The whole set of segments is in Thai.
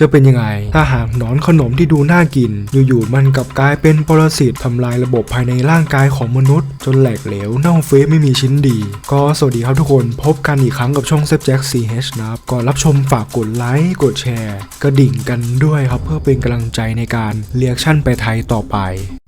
จะเป็นยังไง ถ้าหากหนอนขนมที่ดูน่ากิน อยู่ๆมันกลับกลายเป็นปรสิตทำลายระบบภายในร่างกายของมนุษย์ จนแหลกเหลวเน่าเฟะไม่มีชิ้นดี ก็สวัสดีครับทุกคนพบกันอีกครั้งกับช่องเซฟแจ็ค CH นะครับก่อนรับชมฝากกดไลค์กดแชร์ กระดิ่งกันด้วยครับเพื่อเป็นกำลังใจในการเรียกชั่นไปไทยต่อไป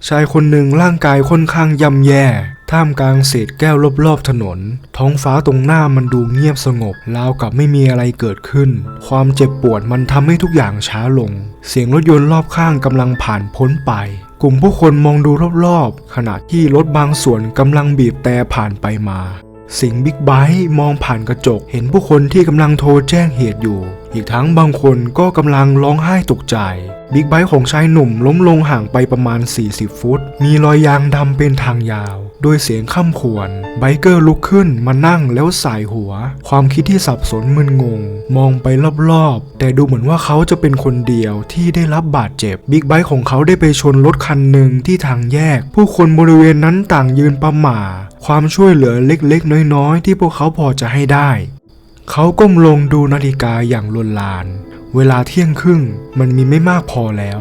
ชายคนหนึ่งร่างกายค่อนข้างย่ำแย่ ท่ามกลางเศษแก้วรอบๆถนน ท้องฟ้าตรงหน้ามันดูเงียบสงบราวกับไม่มีอะไรเกิดขึ้น ความเจ็บปวดมันทำให้ทุกอย่างช้าลง เสียงรถยนต์รอบข้างกำลังผ่านพ้นไป กลุ่มผู้คนมองดูรอบๆ ขณะที่รถบางส่วนกำลังบีบแต่ผ่านไปมา สิงบิ๊กไบค์มองผ่านกระจก เห็นผู้คนที่กำลังโทรแจ้งเหตุอยู่ อีกทั้งบางคนก็กำลังร้องไห้ตกใจ บิ๊กไบค์ของชายหนุ่มล้มลงห่างไปประมาณ 40 ฟุต มีรอยยางดำเป็นทางยาวด้วยเสียงข้ามขวน ไบเกอร์ลุกขึ้นมานั่งแล้วสายหัว ความคิดที่สับสนมึนงง มองไปรอบๆ แต่ดูเหมือนว่าเขาจะเป็นคนเดียวที่ได้รับบาดเจ็บ บิ๊กไบค์ของเขาได้ไปชนรถคันหนึ่งที่ทางแยก ผู้คนบริเวณนั้นต่างยืนประหม่า ความช่วยเหลือเล็กๆ น้อยๆ ที่พวกเขาพอจะให้ได้ เขาก้มลงดูนาฬิกาอย่างลวนลาน เวลาเที่ยงครึ่งมันมีไม่มากพอแล้ว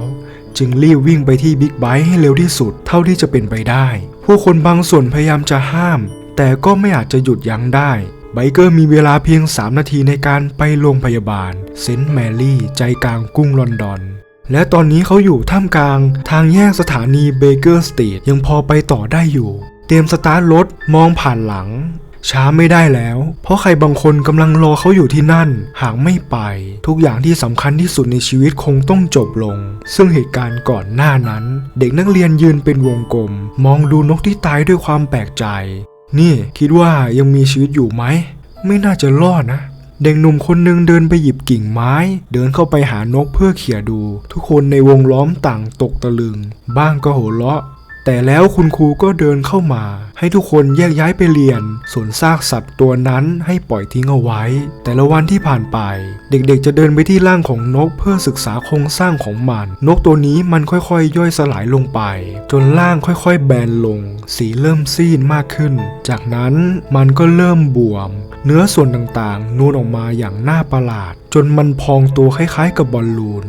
จึงรีบวิ่งไปที่บิ๊กไบค์ให้เร็วที่สุดเท่าที่จะเป็นไปได้ ผู้คนบางส่วนพยายามจะห้าม แต่ก็ไม่อาจจะหยุดยั้งได้ไบเกอร์มีเวลาเพียง 3 นาทีในการไปโรงพยาบาลเซนต์แมรี่ใจกลางกรุงลอนดอน และตอนนี้เขาอยู่ท่ามกลางทางแยกสถานีเบเกอร์สตรีทยังพอไปต่อได้อยู่ ตรียมสตาร์ทรถมองผ่านหลัง ช้าไม่ได้แล้ว เพราะใครบางคนกำลังรอเขาอยู่ที่นั่น หากไม่ไป ทุกอย่างที่สำคัญที่สุดในชีวิตคงต้องจบลง ซึ่งเหตุการณ์ก่อนหน้านั้น เด็กนักเรียนยืนเป็นวงกลม มองดูนกที่ตายด้วยความแปลกใจ นี่คิดว่ายังมีชีวิตอยู่ไหม ไม่น่าจะรอดนะเด็กหนุ่มคนหนึ่งเดินไปหยิบกิ่งไม้ เดินเข้าไปหานกเพื่อเขี่ยดู ทุกคนในวงล้อมต่างตกตะลึง บ้างก็โห่เราะ แต่แล้วคุณครูก็เดินเข้ามา ให้ทุกคนแยกย้ายไปเรียน ส่วนซากสัตว์ตัวนั้นให้ปล่อยทิ้งเอาไว้ แต่ละวันที่ผ่านไป เด็กๆ จะเดินไปที่ร่างของนกเพื่อศึกษาโครงสร้างของมัน นกตัวนี้มันค่อยๆ ย่อยสลายลงไป จนร่างค่อยๆ แบนลง สีเริ่มซีดมากขึ้น จากนั้นมันก็เริ่มบวม เนื้อส่วนต่างๆ นูนออกมาอย่างน่าประหลาด จนมันพองตัวคล้ายๆ กับบอลลูน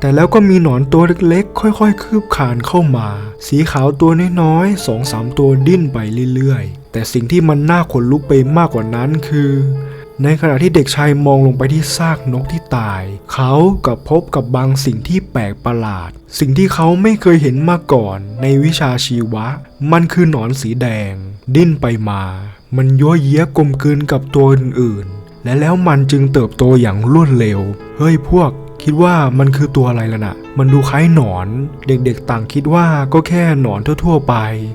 แต่แล้วก็มีหนอนตัวเล็กๆ ค่อยๆ คืบคานเข้ามา สีขาวตัวน้อยๆสองสามตัวดิ้นไปเรื่อยๆ แต่สิ่งที่มันน่าขนลุกไปมากกว่านั้นคือ ในขณะที่เด็กชายมองลงไปที่ซากนกที่ตาย เขากับพบกับบางสิ่งที่แปลกประหลาด สิ่งที่เขาไม่เคยเห็นมาก่อนในวิชาชีวะ มันคือหนอนสีแดง ดิ้นไปมา มันยั่วเยี้ยกลมกลืนกับตัวอื่นๆ และแล้วมันจึงเติบโตอย่างรวดเร็ว เฮ้ยพวก คิดว่ามันคือตัวอะไรล่ะนะมันดูคล้ายหนอน เด็กๆต่างคิดว่าก็แค่หนอนทั่วๆไป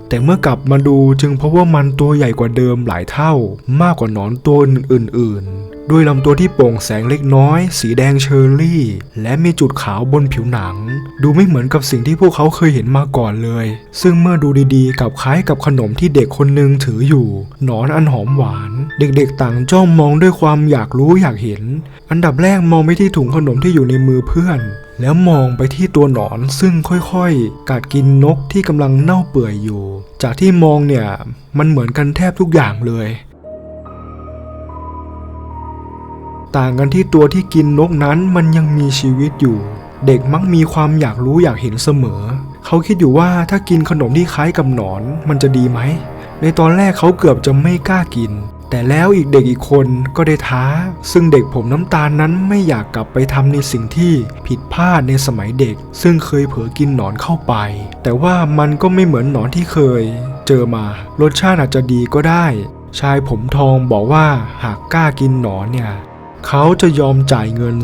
แต่เมื่อกลับมาดูจึงพบว่ามันตัวใหญ่กว่าเดิมหลายเท่ามากกว่าหนอนตัวอื่นๆ ด้วยลำตัวที่โปร่งแสงเล็กน้อย สีแดงเชอร์รี่ และมีจุดขาวบนผิวหนัง ดูไม่เหมือนกับสิ่งที่พวกเขาเคยเห็นมาก่อนเลย ซึ่งเมื่อดูดีๆ กับคล้ายกับขนมที่เด็กคนหนึ่งถืออยู่ หนอนอันหอมหวาน เด็กๆต่างจ้องมองด้วยความอยากรู้อยากเห็น อันดับแรกมองไปที่ถุงขนมที่อยู่ในมือเพื่อน แล้วมองไปที่ตัวหนอนซึ่งค่อยๆ กัดกินนกที่กำลังเน่าเปื่อยอยู่ จากที่มองเนี่ยมันเหมือนกันแทบทุกอย่างเลย ต่างกันที่ตัวที่กินนกนั้นมันยังมีชีวิตอยู่ เด็กมักมีความอยากรู้อยากเห็นเสมอ เขาคิดอยู่ว่าถ้ากินขนมที่คล้ายกับหนอนมันจะดีไหม ในตอนแรกเขาเกือบจะไม่กล้ากิน แต่แล้วอีกเด็กอีกคนก็ได้ท้า ซึ่งเด็กผมน้ำตาลนั้นไม่อยากกลับไปทำในสิ่งที่ผิดพลาดในสมัยเด็ก ซึ่งเคยเผลอกินหนอนเข้าไป แต่ว่ามันก็ไม่เหมือนหนอนที่เคย เจอมารสชาติอาจจะดีก็ได้ ชายผมทองบอกว่าหากกล้ากินหนอนเนี่ย เขาจะยอมจ่ายเงิน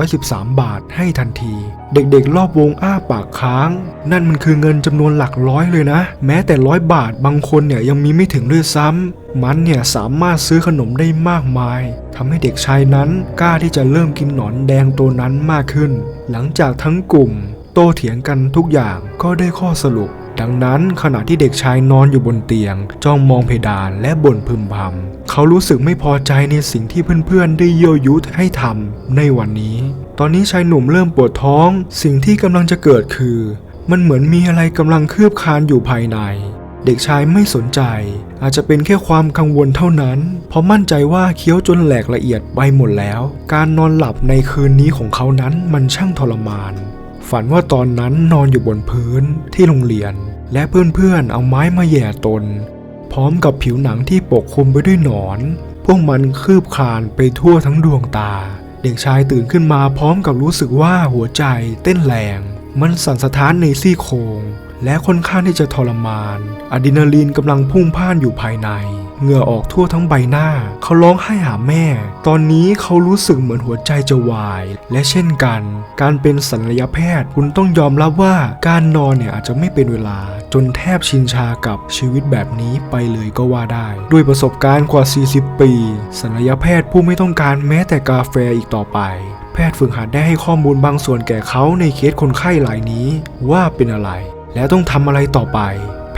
213 บาทให้ทันที เด็กๆ รอบวงอ้าปากค้าง นั่นมันคือเงินจำนวนหลักร้อยเลยนะ แม้แต่ร้อยบาทบางคนเนี่ยยังมีไม่ถึงด้วยซ้ำ มันเนี่ยสามารถซื้อขนมได้มากมายทำให้เด็กชายนั้นกล้าที่จะเริ่มกินหนอนแดงตัวนั้นมากขึ้น หลังจากทั้งกลุ่ม โตเถียงกันทุกอย่างก็ได้ข้อสรุป ดังนั้นขณะที่เด็กชายนอนอยู่บนเตียง จ้องมองเพดานและบ่นพึมพำเขารู้สึกไม่พอใจในสิ่งที่เพื่อนๆ ได้เย่อยุให้ทำในวันนี้ ตอนนี้ชายหนุ่มเริ่มปวดท้อง สิ่งที่กำลังจะเกิดคือ มันเหมือนมีอะไรกำลังคืบคานอยู่ภายในเด็กชายไม่สนใจ อาจจะเป็นแค่ความกังวลเท่านั้น เพราะมั่นใจว่าเคี้ยวจนแหลกละเอียดไปหมดแล้ว การนอนหลับในคืนนี้ของเขานั้นมันช่างทรมาน ฝันว่าตอนนั้นนอนอยู่บนพื้นที่โรงเรียน และเพื่อนๆเอาไม้มาแย่ตน พร้อมกับผิวหนังที่ปกคลุมไปด้วยหนอน พวกมันคืบคลานไปทั่วทั้งดวงตา เด็กชายตื่นขึ้นมาพร้อมกับรู้สึกว่าหัวใจเต้นแรง มันสั่นสะท้านในซี่โครงและค่อนข้างที่จะทรมานอะดรีนาลีนกำลังพุ่งพ่านอยู่ภายใน เหงื่อออกทั่วทั้งใบหน้า เขาร้องไห้หาแม่ ตอนนี้เขารู้สึกเหมือนหัวใจจะวาย และเช่นกัน การเป็นศัลยแพทย์ คุณต้องยอมรับว่าการนอนเนี่ยอาจจะไม่เป็นเวลา จนแทบชินชากับชีวิตแบบนี้ไปเลยก็ว่าได้ ด้วยประสบการณ์กว่า 40 ปีศัลยแพทย์ผู้ไม่ต้องการแม้แต่กาแฟอีกต่อไปแพทย์ฝึกหัดได้ให้ข้อมูลบางส่วนแก่เขาในเคสคนไข้รายนี้ว่าเป็นอะไร และต้องทำอะไรต่อไป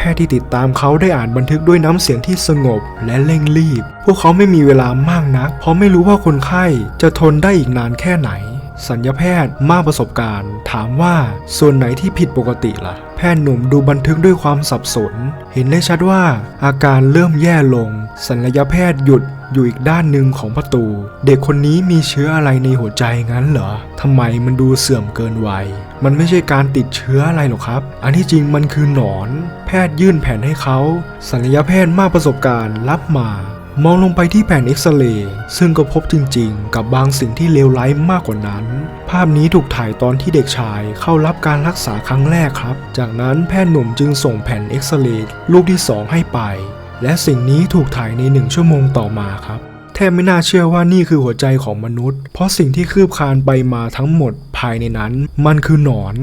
พทย์ที่ติดตามเขาได้อ่านบันทึกด้วยน้ำเสียงที่สงบและเร่งรีบ พวกเขาไม่มีเวลามากนัก เพราะไม่รู้ว่าคนไข้จะทนได้อีกนานแค่ไหน สัญญาแพทย์มากประสบการณ์ ถามว่าส่วนไหนที่ผิดปกติล่ะ แพทย์หนุ่มดูบันทึกด้วยความสับสน เห็นได้ชัดว่าอาการเริ่มแย่ลง สัญญาแพทย์หยุด อยู่อีกด้านหนึ่งของประตู เด็กคนนี้มีเชื้ออะไรในหัวใจงั้นเหรอทำไมมันดูเสื่อมเกินวัย มันไม่ใช่การติดเชื้ออะไรหรอกครับ อันที่จริงมันคือหนอน แพทย์ยื่นแผ่นให้เขาศัลยแพทย์มากประสบการณ์รับมามองลงไปที่แผ่นเอ็กซเรย์ซึ่งก็พบจริงๆ กับบางสิ่งที่เลวร้ายมากกว่านั้น ภาพนี้ถูกถ่ายตอนที่เด็กชายเข้ารับการรักษาครั้งแรกครับ จากนั้นแพทย์หนุ่มจึงส่งแผ่นเอ็กซเรย์ลูกที่ 2 ให้ไป และสิ่งนี้ถูกถ่ายในหนึ่งชั่วโมงต่อมาครับ แทบไม่น่าเชื่อว่านี่คือหัวใจของมนุษย์ เพราะสิ่งที่คืบคลานไปมาทั้งหมดภายในนั้น มันคือหนอน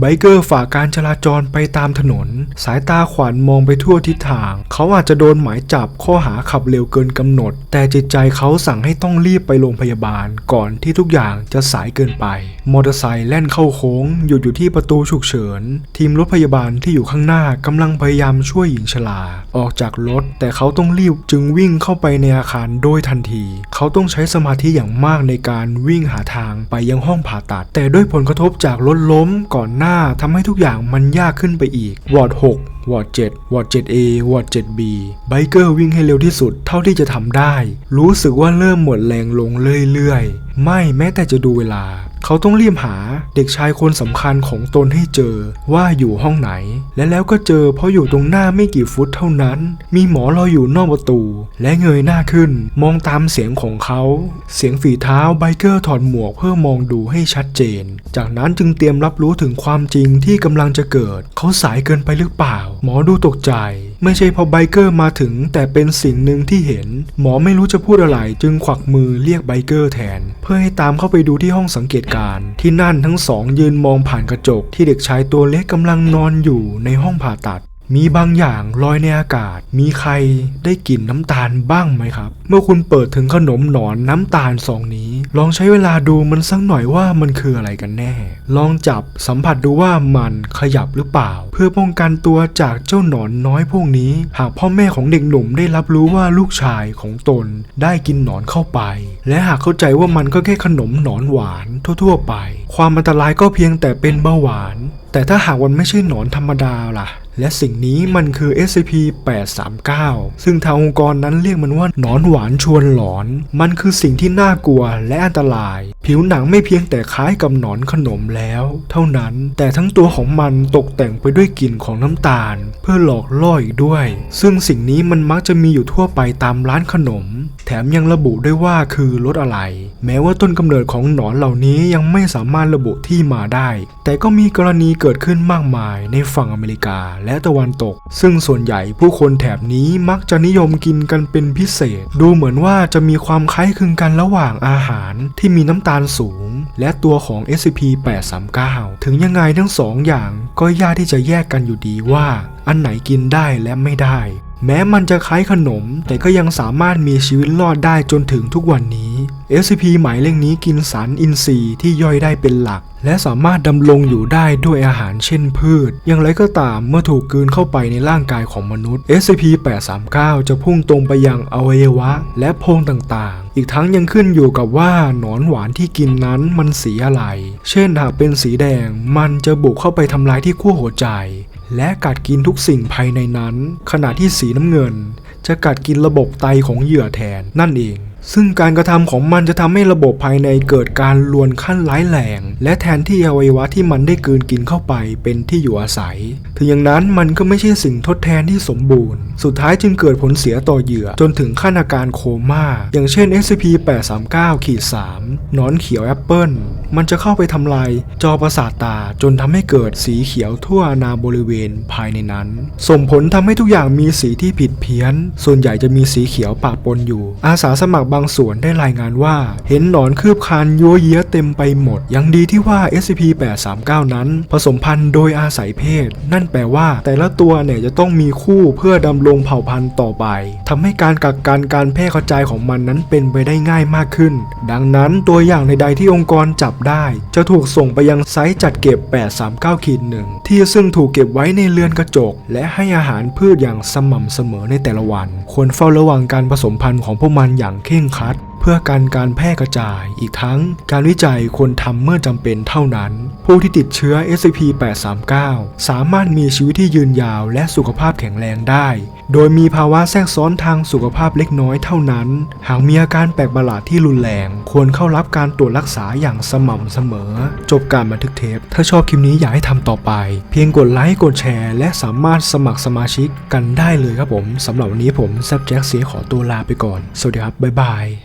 ไบเกอร์ฝ่าการจราจรไปตามถนน สายตาขวานมองไปทั่วทิศทาง เขาอาจจะโดนหมายจับข้อหาขับเร็วเกินกำหนด แต่จิตใจเขาสั่งให้ต้องรีบไปโรงพยาบาล ก่อนที่ทุกอย่างจะสายเกินไป มอเตอร์ไซค์แล่นเข้าโค้งหยุดอยู่ที่ประตูฉุกเฉิน ทีมรถพยาบาลที่อยู่ข้างหน้ากำลังพยายามช่วยหญิงชราออกจากรถ แต่เขาต้องรีบจึงวิ่งเข้าไปในอาคารโดยทันที เขาต้องใช้สมาธิอย่างมากในการวิ่งหาทางไปยังห้องผ่าตัด แต่ด้วยผลกระทบจากรถล้มก่อนหน้าทำให้ทุกอย่างมันยากขึ้นไปอีก วอร์ด6วอร์ด7วอร์ด 7A วอร์ด 7B ไบเกอร์วิ่งให้เร็วที่สุดเท่าที่จะทำได้ รู้สึกว่าเริ่มหมดแรงลงเรื่อยๆ ไม่แม้แต่จะดูเวลา เขาต้องรีบหาเด็กชายคนสำคัญของตนให้เจอว่าอยู่ห้องไหน และแล้วก็เจอเพราะอยู่ตรงหน้าไม่กี่ฟุตเท่านั้น มีหมอรออยู่นอกประตู และเงยหน้าขึ้น มองตามเสียงของเขา เสียงฝีเท้าไบเกอร์ถอดหมวกเพื่อมองดูให้ชัดเจน จากนั้นจึงเตรียมรับรู้ถึงความจริงที่กำลังจะเกิด เขาสายเกินไปหรือเปล่า หมอดูตกใจ ไม่ใช่พอไบเกอร์มาถึง แต่เป็นสิ่งหนึ่งที่เห็น หมอไม่รู้จะพูดอะไร จึงขวักมือเรียกไบเกอร์แทน เพื่อให้ตามเข้าไปดูที่ห้องสังเกตการที่นั่นทั้งสองยืนมองผ่านกระจกที่เด็กชายตัวเล็กกำลังนอนอยู่ในห้องผ่าตัด มีบางอย่างลอยในอากาศ มีใครได้กลิ่นน้ำตาลบ้างไหมครับ เมื่อคุณเปิดถึงขนมหนอนน้ำตาลซองนี้ ลองใช้เวลาดูมันสักหน่อยว่ามันคืออะไรกันแน่ ลองจับสัมผัสดูว่ามันขยับหรือเปล่า เพื่อป้องกันตัวจากเจ้าหนอนน้อยพวกนี้ หากพ่อแม่ของเด็กหนุ่มได้รับรู้ว่าลูกชายของตนได้กินหนอนเข้าไป และหากเข้าใจว่ามันก็แค่ขนมหนอนหวานทั่ว ๆ ไป ความอันตรายก็เพียงแต่เป็นเบาหวาน แต่ถ้าหากมันไม่ใช่หนอนธรรมดาล่ะ และสิ่งนี้มันคือ SCP-839 ซึ่งทางองค์กรนั้นเรียกมันว่าหนอนหวานชวนหลอน มันคือสิ่งที่น่ากลัวและอันตราย ผิวหนังไม่เพียงแต่คล้ายกับหนอนขนมแล้ว เท่านั้นแต่ทั้งตัวของมันตกแต่งไปด้วยกลิ่นของน้ำตาล เพื่อหลอกล่ออีกด้วย ซึ่งสิ่งนี้มันมักจะมีอยู่ทั่วไปตามร้านขนม แถมยังระบุได้วยว่าคือรสอะไร แม้ว่าต้นกำเนิดของหนอนเหล่านี้ยังไม่สามารถระบุที่มาได้ แต่ก็มีกรณีเกิดขึ้นมากมายในฝั่งอเมริกาและตะวันตก ซึ่งส่วนใหญ่ผู้คนแถบนี้มักจะนิยมกินกันเป็นพิเศษ ดูเหมือนว่าจะมีความคล้ายคลึงกันระหว่างอาหารที่มีน้ำตาลสูง และตัวของ SCP-839 ถึงยังไงทั้งสองอย่างก็ยากที่จะแยกกันอยู่ดีว่า อันไหนกินได้และไม่ได้ แม้มันจะคล้ายขนม แต่ก็ยังสามารถมีชีวิตรอดได้จนถึงทุกวันนี้ SCP หมายเลขนี้กินสารอินทรีย์ที่ย่อยได้เป็นหลัก และสามารถดำรงอยู่ได้ด้วยอาหารเช่นพืช อย่างไรก็ตามเมื่อถูกกลืนเข้าไปในร่างกายของมนุษย์ SCP-839 จะพุ่งตรงไปยังอวัยวะ และโพรงต่างๆ อีกทั้งยังขึ้นอยู่กับว่าหนอนหวานที่กินนั้นมันสีอะไร เช่นหากเป็นสีแดงมันจะบุกเข้าไปทำลายที่ขั้วหัวใจ และกัดกินทุกสิ่งภายในนั้น ขณะที่สีน้ำเงิน จะกัดกินระบบไตของเหยื่อแทนนั่นเอง ซึ่งการกระทำของมันจะทำให้ระบบภายในเกิดการลวนขั้นร้ายแรง และแทนที่อวัยวะที่มันได้กืนกินเข้าไปเป็นที่อยู่อาศัย ถึงอย่างนั้นมันก็ไม่ใช่สิ่งทดแทนที่สมบูรณ์ สุดท้ายจึงเกิดผลเสียต่อเหยื่อจนถึงขั้นอาการโคม่า อย่างเช่น SCP-839-3 นอนเขียวแอปเปิลมันจะเข้าไปทำลายจอประสาทตาจนทำให้เกิดสีเขียวทั่วอาณาบริเวณภายในนั้น ส่งผลทำให้ทุกอย่างมีสีที่ผิดเพี้ยน ส่วนใหญ่จะมีสีเขียวปะปนอยู่ อาสาสมัครบางส่วนได้รายงานว่า เห็นหนอนคืบคานยัวเยียเต็มไปหมด ยังดีที่ว่า SCP-839 นั้น ผสมพันธุ์โดยอาศัยเพศ นั่นแปลว่าแต่ละตัวเนี่ยจะต้องมีคู่เพื่อดำรงเผ่าพันธุ์ต่อไปทำให้การกักกันการแพร่กระจายของมันนั้นเป็นไปได้ง่ายมากขึ้น ดังนั้นตัวอย่างใดๆที่องค์กรจับได้ จะถูกส่งไปยังไซต์จัดเก็บ 839ขีดหนึ่งที่ซึ่งถูกเก็บไว้ในเรือนกระจก และให้อาหารพืชอย่างสม่ำเสมอในแต่ละวัน ควรเฝ้าระวังการผสมพันธุ์ของพวกมันอย่างเคร่งงคัด พื่อการการแพร่กระจายอีกทั้งการวิจัยควรทำเมื่อจำเป็นเท่านั้น ผู้ที่ติดเชื้อ SCP-839 สามารถมีชีวิตที่ยืนยาวและสุขภาพแข็งแรงได้ โดยมีภาวะแทรกซ้อนทางสุขภาพเล็กน้อยเท่านั้น หากมีอาการแปลกประหลาดที่รุนแรง ควรเข้ารับการตรวจรักษาอย่างสม่ำเสมอ จบการบันทึกเทป ถ้าชอบคลิปนี้อยากให้ทำต่อไป เพียงกดไลค์กดแชร์ และสามารถสมัครสมาชิกกันได้เลยครับผมสำหรับวันนี้ผมแซบแจ็คเสียขอตัวลาไปก่อน สวัสดีครับบ๊ายบาย